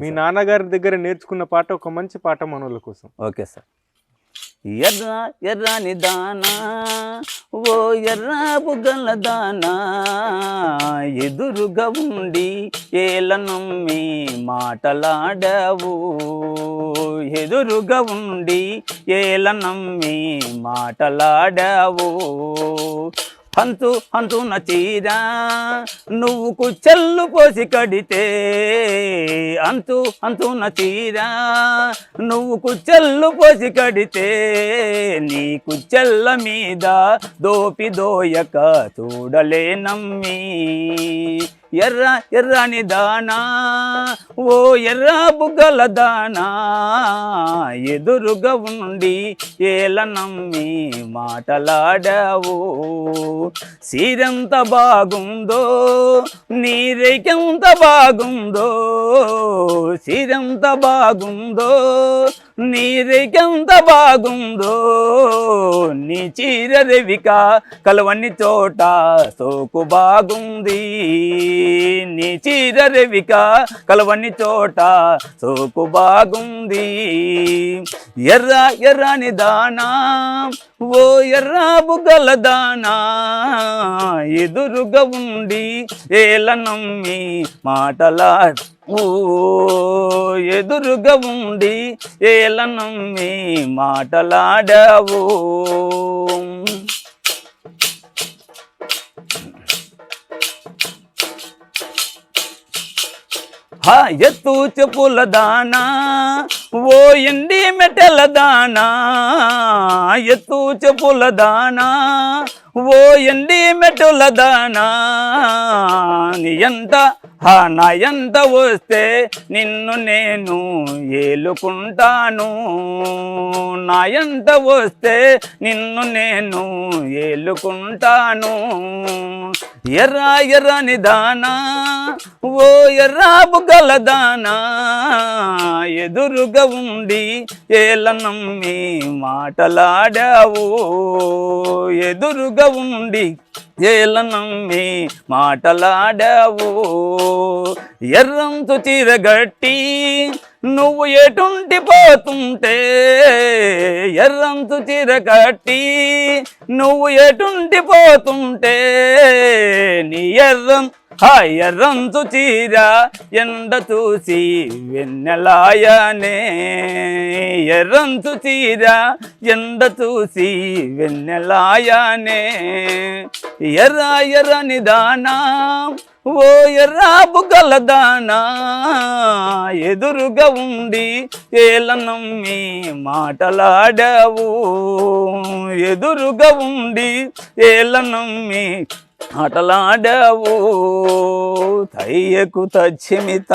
మీ నాన్నగారి దగ్గర నేర్చుకున్న పాట ఒక మంచి పాట మనోళ్ళ కోసం. Okay sir. ఎర్ర ఎర్రని దానా ఓ ఎర్ర బుగ్గల దానా ఎదురుగా ఉండి ఏల నమ్మి మాటలాడావు. ఎదురుగా ఉండి ఏల నమ్మి మాటలాడావు. హంతు హంతున చీరా నువ్వు చెల్లు పోసి కడితే అంతు అంతున చీరా నువ్వు చెల్లు పోసి కడితే నీకు చెల్ల మీద దోపి దోయక చూడలే నమ్మి ఎర్ర ఎర్రని దానా ఓ ఎర్ర బుగ్గల దానా. ఎదురుగా ఉండి ఏల నమ్మి మాటలాడావు. సీరెంత బాగుందో నీరెంత బాగుందో. సీరెంత బాగుందో నీరెంత బాగుందో. చీర రేవిక కలవని చోట సోకు బాగుంది. నీ చీర రేవిక కలవని చోట సోకు బాగుంది. ఎర్ర ఎర్రని దానా ఓ ఎర్ర బుగ్గల దానా ఎదురుగా ఉండి ఏల నమ్మి మాటలా ఎదురుగా ఉండి ఏల నమ్మి మాటలాడావు. ఎత్తు చెప్పుల దానా ఓ ఎండి మెటల దానా. ఎత్తు చెప్పుల దానా ఓ ఎండి మెటల దానా. నీ ఎంత హా ఎంత వస్తే నిన్ను నేను ఏలుకుంటాను. నా ఎంత వస్తే నిన్ను నేను ఏలుకుంటాను. ఎర్ర ఎర్ర దానా ఓ ఎర్రాబు గలదానా ఎదురుగా ఉండి ఏల నమ్మి మాటలాడావు. ఎదురుగా ఉండి ఏల నమ్మి మాటలాడావు. ఎర్రంతు చీరగట్టి నువ్వు ఎటుంటి పోతుంటే ఎర్రంతు చీర నువ్వు ఎటుంటి పోతుంటే నీ ఎర్రం హా ఎర్రంతు చీర ఎండ చూసి వెన్నెలాయనే. ఎర్రంతు చీర ఎండ చూసి వెన్నెలాయనే. ఎర్ర ఎర్ర నిదానా ఓ ఎర్ర గలదానా ఎదురుగా ఉండి ఏలనమ్మి మాటలాడావు. ఎదురుగా ఉండి ఏలనమ్మి నమ్మి తయ్యకు తచ్చిమిత